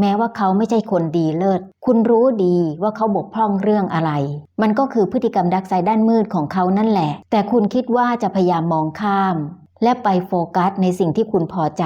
แม้ว่าเขาไม่ใช่คนดีเลิศ คุณรู้ดีว่าเขาบกพร่องเรื่องอะไร มันก็คือพฤติกรรมดักไซด้านมืดของเขานั่นแหละ แต่คุณคิดว่าจะพยายามมองข้าม และไปโฟกัสในสิ่งที่คุณพอใจ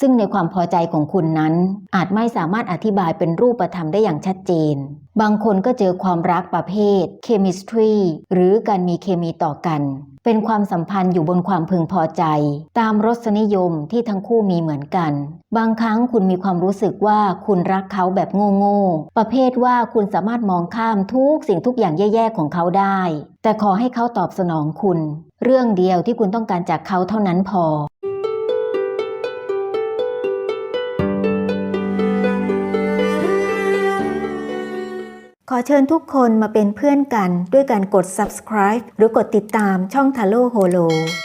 ซึ่งในความพอใจของคุณนั้น อาจไม่สามารถอธิบายเป็นรูปธรรมได้อย่างชัดเจน บางคนก็เจอความรักประเภท chemistry หรือการมีเคมีต่อกัน เป็นความสัมพันธ์อยู่บนความพึงพอใจ ตามรสนิยมที่ทั้งคู่มีเหมือนกัน บางครั้งคุณมีความรู้สึกว่าคุณรักเขาแบบโง่ๆประเภทว่าคุณสามารถมองข้ามทุกสิ่งทุกอย่างแย่ๆของเขาได้ แต่ขอให้เขาตอบสนองคุณ เรื่องเดียวที่คุณต้องการจากเขาเท่านั้นพอ ขอเชิญทุกคนมาเป็นเพื่อนกันด้วยการกด subscribe หรือกดติดตามช่องทาโ o โฮโล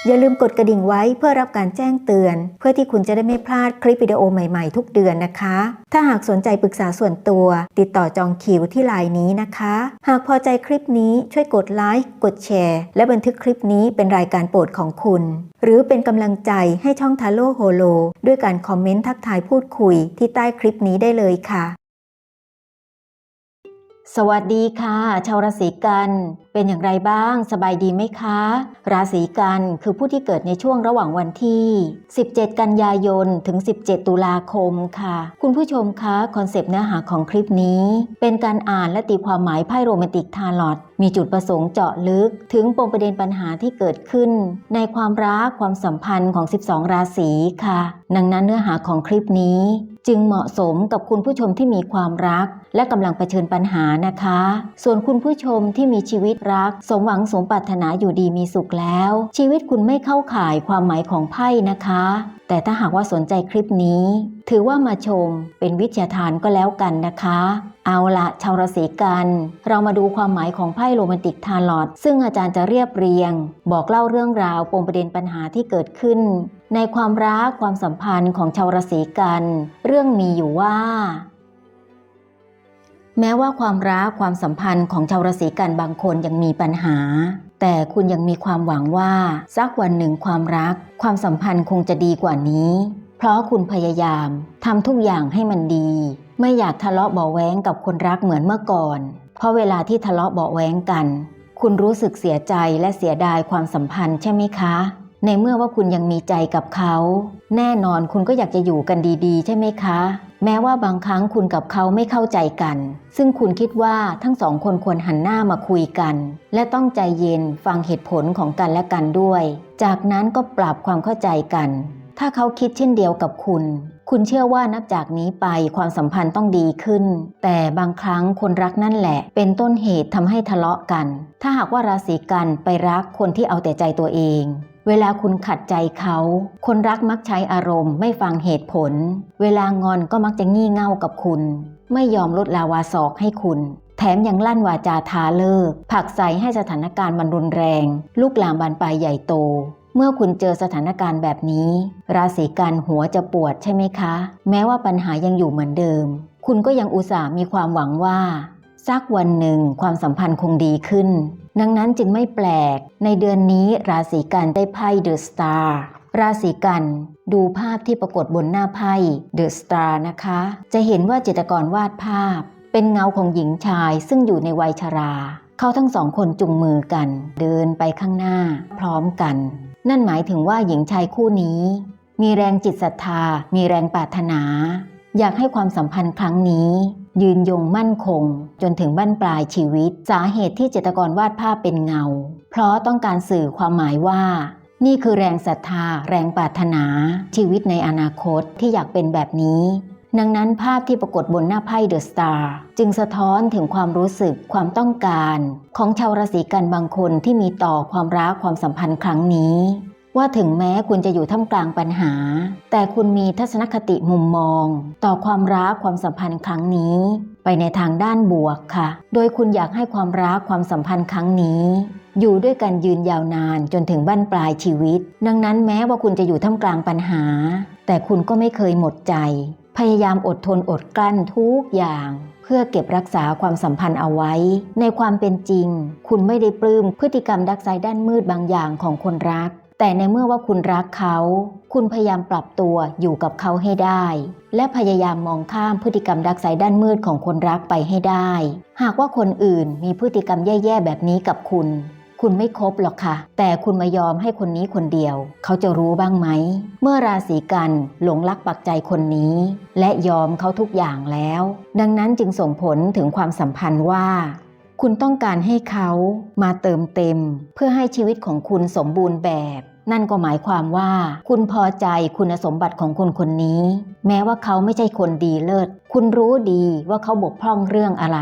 อย่าลืมกดกระดิ่งไว้เพื่อรับการแจ้งเตือน เพื่อที่คุณจะได้ไม่พลาดคลิปวิดีโอใหม่ๆทุกเดือนนะคะ ถ้าหากสนใจปรึกษาส่วนตัว ติดต่อจองคิวที่ไลน์นี้นะคะ หากพอใจคลิปนี้ช่วยกดไลค์กดแชร์ และบันทึกคลิปนี้เป็นรายการโปรดของคุณ หรือเป็นกำลังใจให้ช่องทาโ o โฮโลด้วยการคอมเมนต์ทักทายพูดคุยที่ใต้คลิปนี้ได้เลยค่ะ สวัสดีค่ะ ชาวราศีกัน เป็นอย่างไรบ้าง สบายดีไหมคะ ราศีกันคือผู้ที่เกิดในช่วงระหว่างวันที่ 17 กันยายน ถึง 17 ตุลาคมค่ะ คุณผู้ชมคะ คอนเซปต์เนื้อหาของคลิปนี้ เป็นการอ่านและตีความหมายไพ่โรแมนติกทาร์ลอตมีจุดประสงค์เจาะลึก ถึงปมประเด็นปัญหาที่เกิดขึ้น ในความรักความสัมพันธ์ของ 12 ราศีค่ะ ดังนั้นเนื้อหาของคลิปนี้ จึงเหมาะสมกับคุณผู้ชมที่มีความรัก และกำลังเผชิญปัญหานะคะ ส่วนคุณผู้ชมที่มีชีวิตรัก สมหวังสมปรารถนาอยู่ดีมีสุขแล้ว ชีวิตคุณไม่เข้าข่ายความหมายของไพ่นะคะ แต่ถ้าหากว่าสนใจคลิปนี้ ถือว่ามาชมเป็นวิทยาทานก็แล้วกันนะคะ เอาละชาวราศีกัน เรามาดูความหมายของไพ่โรแมนติกทาลอตซึ่งอาจารย์จะเรียบเรียง บอกเล่าเรื่องราวปมประเด็นปัญหาที่เกิดขึ้น ในความรักความสัมพันธ์ของชาวราศีกัน เรื่องมีอยู่ว่า แม้ว่าความรักความสัมพันธ์ของชาวราศีกันบางคนยังมีปัญหา แต่คุณยังมีความหวังว่าสักวันหนึ่งความรัก ความสัมพันธ์คงจะดีกว่านี้ เพราะคุณพยายามทำทุกอย่างให้มันดี ไม่อยากทะเลาะเบาแว้งกับคนรักเหมือนเมื่อก่อน เพราะเวลาที่ทะเลาะเบาแว้งกัน คุณรู้สึกเสียใจและเสียดายความสัมพันธ์ใช่ไหมคะ ในเมื่อว่าคุณยังมีใจกับเขา แน่นอนคุณก็อยากจะอยู่กันดีๆ ใช่ไหมคะ แม้ว่าบางครั้งคุณกับเขาไม่เข้าใจกัน ซึ่งคุณคิดว่าทั้งสองคนควรหันหน้ามาคุยกัน และต้องใจเย็นฟังเหตุผลของกันและกันด้วย จากนั้นก็ปรับความเข้าใจกัน ถ้าเขาคิดเช่นเดียวกับคุณ คุณเชื่อว่านับจากนี้ไปความสัมพันธ์ต้องดีขึ้น แต่บางครั้งคนรักนั่นแหละ เป็นต้นเหตุทำให้ทะเลาะกัน ถ้าหากว่าราศีกันไปรักคนที่เอาแต่ใจตัวเอง เวลาคุณขัดใจเขา คนรักมักใช้อารมณ์ไม่ฟังเหตุผล เวลางอนก็มักจะงี่เง่ากับคุณ ไม่ยอมลดลาวาศอกให้คุณ แถมยังลั่นวาจาท้าเลิกผลักใสให้สถานการณ์มันรุนแรง ลูกลามบานปลายใหญ่โต เมื่อคุณเจอสถานการณ์แบบนี้ ราศีกันหัวจะปวดใช่ไหมคะ แม้ว่าปัญหายังอยู่เหมือนเดิม คุณก็ยังอุตส่าห์มีความหวังว่า สักวันหนึ่งความสัมพันธ์คงดีขึ้น ดังนั้นจึงไม่แปลก ในเดือนนี้ราศีกันได้ไพ่เดอะสตาร์ราศีกันดูภาพที่ปรากฏบนหน้าไพ่เดอะสตาร์นะคะ จะเห็นว่าจิตรกรวาดภาพ เป็นเงาของหญิงชายซึ่งอยู่ในวัยชรา เขาทั้งสองคนจุงมือกัน เดินไปข้างหน้า พร้อมกัน นั่นหมายถึงว่าหญิงชายคู่นี้ มีแรงจิตศรัทธา มีแรงปรารถนา อยากให้ความสัมพันธ์ครั้งนี้ ยืนยงมั่นคง จนถึงบั้นปลายชีวิต สาเหตุที่จิตรกรวาดภาพเป็นเงา เพราะต้องการสื่อความหมายว่า นี่คือแรงศรัทธา แรงปรารถนา ชีวิตในอนาคตที่อยากเป็นแบบนี้ ดังนั้นภาพที่ปรากฏบนหน้าไพ่เดอะสตาร์จึงสะท้อนถึงความรู้สึกความต้องการ ของชาวราศีกันบางคนที่มีต่อความรักความสัมพันธ์ครั้งนี้ ว่าถึงแม้คุณจะอยู่ท่ามกลางปัญหา แต่คุณมีทัศนคติมุมมอง ต่อความรักความสัมพันธ์ครั้งนี้ ไปในทางด้านบวกค่ะ โดยคุณอยากให้ความรักความสัมพันธ์ครั้งนี้ อยู่ด้วยกันยืนยาวนานจนถึงบั้นปลายชีวิต ดังนั้นแม้ว่าคุณจะอยู่ท่ามกลางปัญหา แต่คุณก็ไม่เคยหมดใจ พยายามอดทนอดกลั้นทุกอย่างเพื่อเก็บรักษาความสัมพันธ์เอาไว้ ในความเป็นจริง คุณไม่ได้ปลื้มพฤติกรรมดักไซด้านมืดบางอย่างของคนรัก แต่ในเมื่อว่าคุณรักเขา คุณพยายามปรับตัวอยู่กับเขาให้ได้ และพยายามมองข้ามพฤติกรรมดักไซด้านมืดของคนรักไปให้ได้ หากว่าคนอื่นมีพฤติกรรมแย่ๆแบบนี้กับคุณ คุณไม่ครบหรอกค่ะ แต่คุณมายอมให้คนนี้คนเดียว เขาจะรู้บ้างไหม เมื่อราศีกันหลงรักปักใจคนนี้ และยอมเขาทุกอย่างแล้ว ดังนั้นจึงส่งผลถึงความสัมพันธ์ว่าคุณต้องการให้เขามาเติมเต็ม เพื่อให้ชีวิตของคุณสมบูรณ์แบบ นั่นก็หมายความว่า คุณพอใจคุณสมบัติของคนคนนี้ แม้ว่าเขาไม่ใช่คนดีเลิศ คุณรู้ดีว่าเขาบกพร่องเรื่องอะไร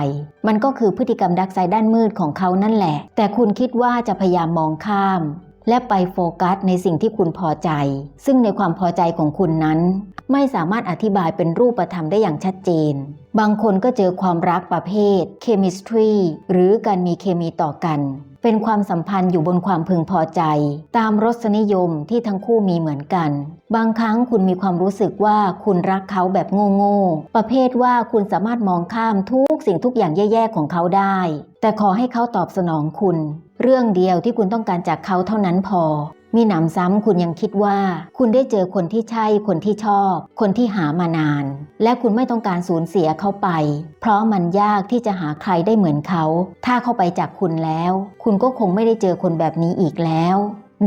มันก็คือพฤติกรรมดักไซด้านมืดของเขานั่นแหละ แต่คุณคิดว่าจะพยายามมองข้าม และไปโฟกัสในสิ่งที่คุณพอใจ ซึ่งในความพอใจของคุณนั้น ไม่สามารถอธิบายเป็นรูปธรรมได้อย่างชัดเจน บางคนก็เจอความรักประเภท chemistry หรือการมีเคมีต่อกัน เป็นความสัมพันธ์อยู่บนความพึงพอใจ ตามรสนิยมที่ทั้งคู่มีเหมือนกัน บางครั้งคุณมีความรู้สึกว่าคุณรักเขาแบบโง่ๆประเภทว่าคุณสามารถมองข้ามทุกสิ่งทุกอย่างแย่ๆของเขาได้ แต่ขอให้เขาตอบสนองคุณ เรื่องเดียวที่คุณต้องการจากเขาเท่านั้นพอ มีหนำซ้ำคุณยังคิดว่า คุณได้เจอคนที่ใช่คนที่ชอบ คนที่หามานาน และคุณไม่ต้องการสูญเสียเขาไป เพราะมันยากที่จะหาใครได้เหมือนเขา ถ้าเข้าไปจากคุณแล้ว คุณก็คงไม่ได้เจอคนแบบนี้อีกแล้ว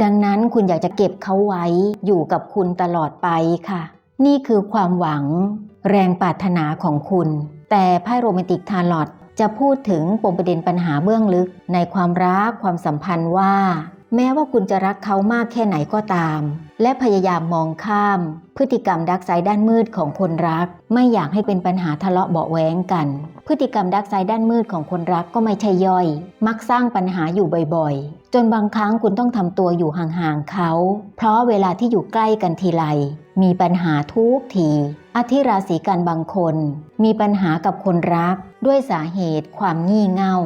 ดังนั้นคุณอยากจะเก็บเขาไว้อยู่กับคุณตลอดไปค่ะ นี่คือความหวัง แรงปรารถนาของคุณ แต่ไพ่โรแมนติกทาร์ลอตจะพูดถึงปมประเด็นปัญหาเบื้องลึกในความรักความสัมพันธ์ว่า แม้ว่าคุณจะรักเขามากแค่ไหนก็ตาม และพยายามมองข้าม พฤติกรรมดักไซด์ด้านมืดของคนรัก ไม่อยากให้เป็นปัญหาทะเลาะเบาะแว้งกัน พฤติกรรมดักไซด์ด้านมืดของคนรักก็ไม่ใช่ย่อย มักสร้างปัญหาอยู่บ่อยๆ จนบางครั้งคุณต้องทำตัวอยู่ห่างๆเขา เพราะเวลาที่อยู่ใกล้กันทีไรมีปัญหาทุกทีอาทิราศีกันบางคน มีปัญหากับคนรัก ด้วยสาเหตุความงี่เง่า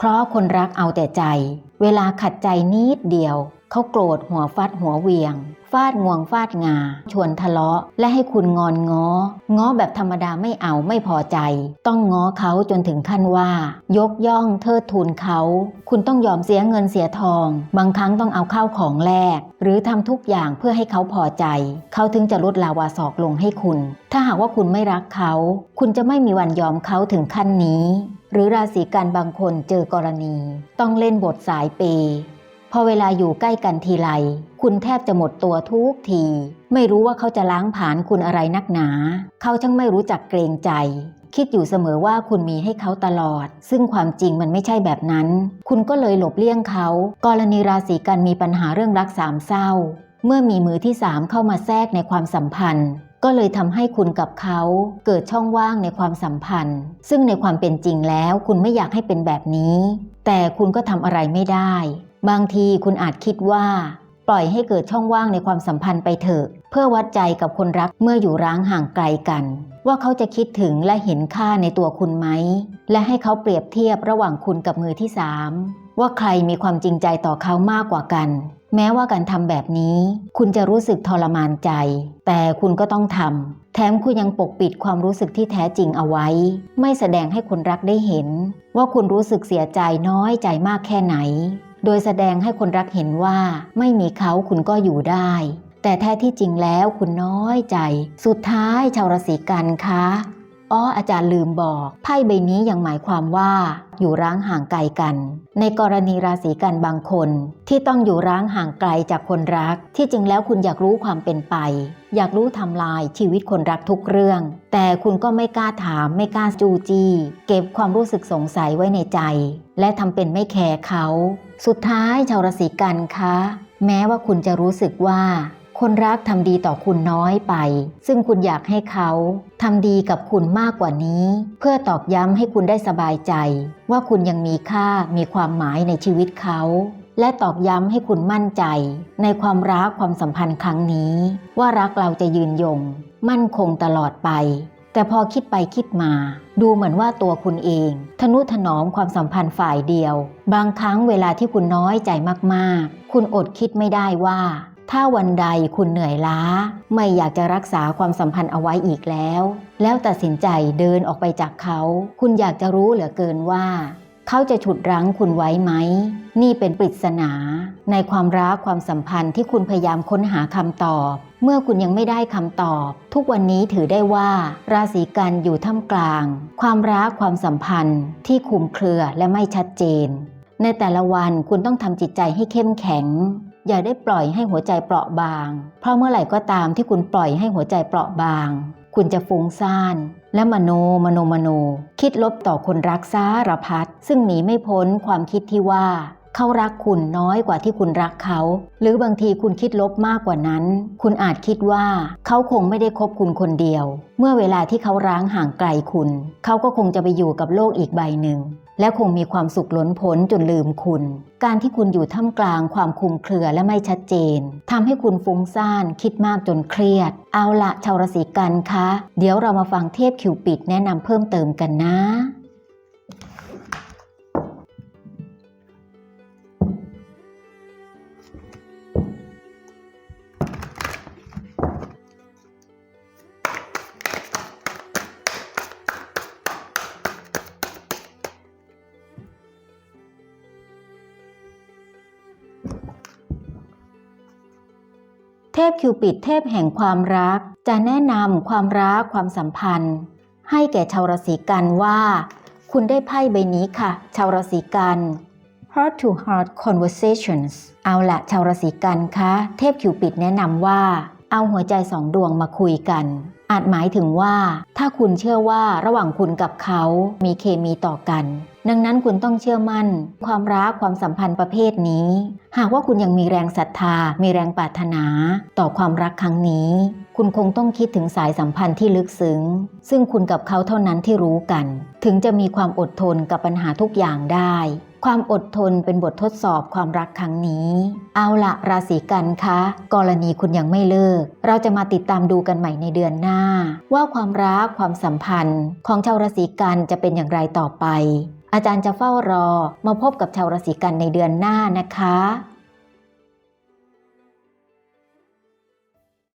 เพราะคนรักเอาแต่ใจ เวลาขัดใจนิดเดียว เขาโกรธหัวฟัดหัวเวียง ฟาดงวงฟาดงา ชวนทะเลาะ และให้คุณงอนง้อ ง้อแบบธรรมดาไม่เอาไม่พอใจ ต้องง้อเขาจนถึงขั้นว่า ยกย่องเทิดทูนเขา คุณต้องยอมเสียเงินเสียทอง บางครั้งต้องเอาข้าวของแลกหรือทำทุกอย่างเพื่อให้เขาพอใจ เขาถึงจะลดลาวาศอกลงให้คุณ ถ้าหากว่าคุณไม่รักเขา คุณจะไม่มีวันยอมเขาถึงขั้นนี้ หรือราศีกันบางคนเจอกรณี ต้องเล่นบทสายเปย์พอเวลาอยู่ใกล้กันทีไร คุณแทบจะหมดตัวทุกที ไม่รู้ว่าเขาจะล้างผาญคุณอะไรนักหนา เขาช่างไม่รู้จักเกรงใจ คิดอยู่เสมอว่าคุณมีให้เขาตลอด ซึ่งความจริงมันไม่ใช่แบบนั้น คุณก็เลยหลบเลี่ยงเขา กรณีราศีกันมีปัญหาเรื่องรักสามเศร้า เมื่อมีมือที่สามเข้ามาแทรกในความสัมพันธ์ ก็เลยทำให้คุณกับเขาเกิดช่องว่างในความสัมพันธ์ ซึ่งในความเป็นจริงแล้วคุณไม่อยากให้เป็นแบบนี้ แต่คุณก็ทำอะไรไม่ได้ บางทีคุณอาจคิดว่า ปล่อยให้เกิดช่องว่างในความสัมพันธ์ไปเถอะ เพื่อวัดใจกับคนรักเมื่ออยู่ร้างห่างไกลกัน ว่าเขาจะคิดถึงและเห็นค่าในตัวคุณไหม และให้เขาเปรียบเทียบระหว่างคุณกับมือที่สามว่าใครมีความจริงใจต่อเขามากกว่ากัน แม้ว่าการทำแบบนี้ คุณจะรู้สึกทรมานใจ แต่คุณก็ต้องทำแถมคุณยังปกปิดความรู้สึกที่แท้จริงเอาไว้ ไม่แสดงให้คนรักได้เห็น ว่าคุณรู้สึกเสียใจน้อยใจมากแค่ไหน โดยแสดงให้คนรักเห็นว่า ไม่มีเขาคุณก็อยู่ได้ แต่แท้ที่จริงแล้วคุณน้อยใจ สุดท้ายชาวราศีกันคะ อ๋ออาจารย์ลืมบอก ไพ่ใบนี้ยังหมายความว่า อยู่ร้างห่างไกลกัน ในกรณีราศีกันบางคน ที่ต้องอยู่ร้างห่างไกลจากคนรัก ที่จริงแล้วคุณอยากรู้ความเป็นไป อยากรู้ทำลายชีวิตคนรักทุกเรื่อง แต่คุณก็ไม่กล้าถาม ไม่กล้าจูจี้ เก็บความรู้สึกสงสัยไว้ในใจ และทำเป็นไม่แคร์เขา สุดท้ายชาวราศีกันคะ แม้ว่าคุณจะรู้สึกว่า คนรักทำดีต่อคุณน้อยไป ซึ่งคุณอยากให้เขาทำดีกับคุณมากกว่านี้ เพื่อตอกย้ำให้คุณได้สบายใจ ว่าคุณยังมีค่ามีความหมายในชีวิตเขา และตอกย้ำให้คุณมั่นใจ ในความรักความสัมพันธ์ครั้งนี้ ว่ารักเราจะยืนยง มั่นคงตลอดไปแต่พอคิดไปคิดมา ดูเหมือนว่าตัวคุณเอง ทนุถนอมความสัมพันธ์ฝ่ายเดียว บางครั้งเวลาที่คุณน้อยใจมากๆ คุณอดคิดไม่ได้ว่า ถ้าวันใดคุณเหนื่อยล้า ไม่อยากจะรักษาความสัมพันธ์เอาไว้อีกแล้ว แล้วตัดสินใจเดินออกไปจากเขา คุณอยากจะรู้เหลือเกินว่า เขาจะฉุดรั้งคุณไว้ไหม นี่เป็นปริศนา ในความรักความสัมพันธ์ที่คุณพยายามค้นหาคำตอบ เมื่อคุณยังไม่ได้คำตอบ ทุกวันนี้ถือได้ว่า ราศีกันอยู่ท่ามกลาง ความรักความสัมพันธ์ที่คุมเครือและไม่ชัดเจน ในแต่ละวันคุณต้องทำจิตใจให้เข้มแข็ง อย่าได้ปล่อยให้หัวใจเปราะบาง เพราะเมื่อไหร่ก็ตามที่คุณปล่อยให้หัวใจเปราะบาง คุณจะฟุ้งซ่าน และมโนมโนมโน คิดลบต่อคนรักสารพัดซึ่งหนีไม่พ้นความคิดที่ว่า เขารักคุณน้อยกว่าที่คุณรักเขา หรือบางทีคุณคิดลบมากกว่านั้น คุณอาจคิดว่า เขาคงไม่ได้คบคุณคนเดียว เมื่อเวลาที่เขาร้างห่างไกลคุณ เขาก็คงจะไปอยู่กับโลกอีกใบหนึ่ง และคงมีความสุขล้นพ้นจนลืมคุณ การที่คุณอยู่ท่ามกลางความคลุมเครือและไม่ชัดเจนทำให้คุณฟุ้งซ่านคิดมากจนเครียด เอาละชาวราศีกันคะ เดี๋ยวเรามาฟังเทพคิวปิดแนะนำเพิ่มเติมกันนะ ทพคิวปิดเทพแห่งความรัก จะแนะนำความรักความสัมพันธ์ ให้แก่ชาวราศีกันว่า คุณได้ไพ่ใบนี้ค่ะ ชาวราศีกัน Heart to Heart Conversations เอาละชาวราศีกันคะ เทพคิวปิดแนะนำว่า เอาหัวใจสองดวงมาคุยกัน อาจหมายถึงว่า ถ้าคุณเชื่อว่าระหว่างคุณกับเขามีเคมีต่อกัน ดังนั้นคุณต้องเชื่อมั่น ความรักความสัมพันธ์ประเภทนี้ หากว่าคุณยังมีแรงศรัทธา มีแรงปรารถนา ต่อความรักครั้งนี้ คุณคงต้องคิดถึงสายสัมพันธ์ที่ลึกซึ้ง ซึ่งคุณกับเขาเท่านั้นที่รู้กัน ถึงจะมีความอดทนกับปัญหาทุกอย่างได้ความอดทนเป็นบททดสอบความรักครั้งนี้ เอาละราศีกันคะ กรณีคุณยังไม่เลิก เราจะมาติดตามดูกันใหม่ในเดือนหน้าน้า ว่าความรักความสัมพันธ์ ของชาวราศีกันจะเป็นอย่างไรต่อไป อาจารย์จะเฝ้ารอมาพบกับชาวราศีกันในเดือนหน้านะคะ